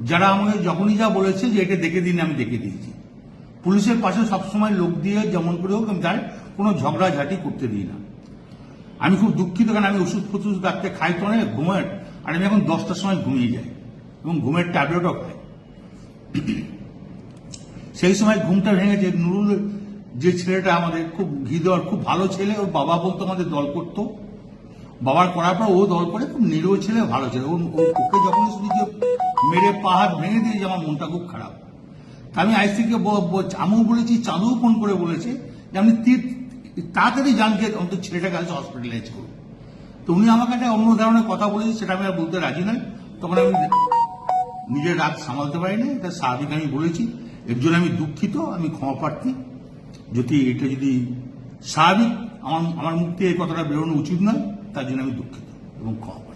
যারা আমাকে যখনই যা বলেছে যে এটা দেখে দিন, আমি দেখে দিয়েছি। পুলিশের পাশে সবসময় লোক দিয়ে যেমন করে হোক, আমি তার কোনো ঝগড়াঝাটি করতে দিই না। আমি খুব দুঃখিত, কারণ আমি ওষুধ ফষুধ রাখতে খাই তো অনেক, ঘুমের, আর আমি এখন দশটার সময় ঘুমিয়ে যাই, এবং ঘুমের ট্যাবলেটও খাই। সেই সময় ঘুমটা ভেঙেছে, নুরুল যে ছেলেটা আমাদের খুব ঘি দেওয়ার, খুব ভালো ছেলে, ওর বাবা বলতো আমাদের দল করতো। বাবার করার পর ও দল করে খুব নিরীহ ছেলে, ভালো ছেলে। ওকে যখন শুনি যে মেরে পাহাড় ভেঙে দিয়েছে, আমার মনটা খুব খারাপ। তা আমি আইসিকে আমিও বলেছি, চাঁদুও ফোন করে বলেছে যে তীর- তাড়াতাড়ি জানকে অন্তত ছেলেটাকে কাছে হসপিটালাইজ করুন। তো উনি আমাকে একটা অন্য ধরনের কথা বলেছে, সেটা আমি আর বলতে রাজি নয়। তখন আমি নিজের রাগ সামালতে পারিনি, এটা স্বাভাবিক আমি বলেছি। এর জন্য আমি দুঃখিত, আমি ক্ষমা প্রার্থী। যদি এটা যদি স্বাভাবিক, আমার আমার মুখ থেকে এই কথাটা বেরোনো উচিত নয়। তার জন্য আমি দুঃখিত এবং ক্ষমা